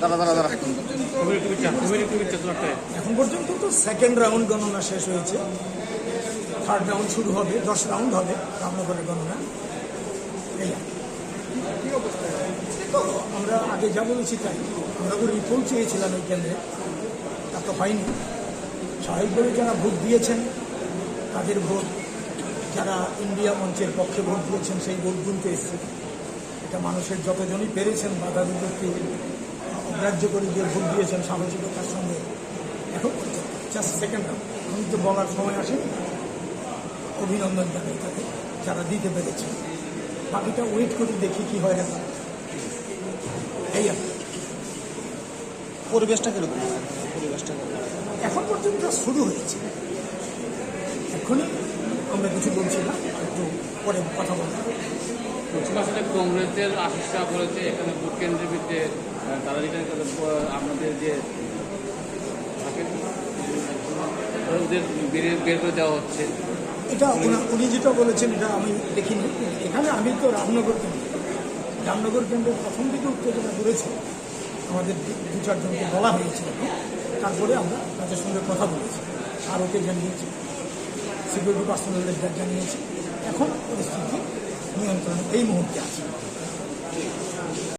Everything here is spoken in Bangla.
দাঁড়া দাঁড়া এখন পর্যন্ত তো সেকেন্ড রাউন্ড গণনা শেষ হয়েছে। থার্ড রাউন্ড শুরু হবে, দশ রাউন্ড হবে রামনগরের গণনা। এই আমরা আগে যা বলেছি তাই। আমরা রিপোর্ট চেয়েছিলাম এই কেন্দ্রে। তা তো হয়নি। স্বাভাবিকভাবে যারা ভোট দিয়েছেন, তাদের ভোট, যারা ইন্ডিয়া মঞ্চের পক্ষে ভোট দিয়েছেন, সেই ভোট গুনতে এসছে। এটা মানুষের যতজনই পেরেছেন, বাধা বিপত্তি অগ্রাহ্য করে দিয়ে ভোট দিয়েছেন সামাজিকতার সঙ্গে। এখন জাস্ট সেকেন্ড রাউন্ড এখন তো বলার সময় আসে অভিনন্দন জানাই তাকে যারা দিতে পেরেছে। বাকিটা ওয়েট করে দেখি কি হয় এখন এই আর। পরিবেশটা কীরকম? পরিবেশটা এখন পর্যন্ত শুরু হয়েছে। এখনই আমরা কিছু বলছি না একটু পরে কথা বলব। পশ্চিম আসলে কংগ্রেসের আশিসরা বলেছে এখানে ভোট কেন্দ্রের বিরুদ্ধে তারা আহ, আমাদের যে ওদের বের- করে দেওয়া হচ্ছে। এটা উনি যেটা বলেছেন এটা আমি দেখিনি। এখানে আমি তো রামনগর কেন্দ্র রামনগর কেন্দ্রের প্রথম দিকে উত্তেজনা করেছে আমাদের দু- চারজনকে বলা হয়েছিল তারপরে আমরা তাদের সঙ্গে কথা বলেছি। আর ওকে জানিয়েছি সিকিউরিটি পার্সোনালদের জানিয়েছি। এখন পরিস্থিতি নিয়ন্ত্রণ এই মুহূর্তে আছে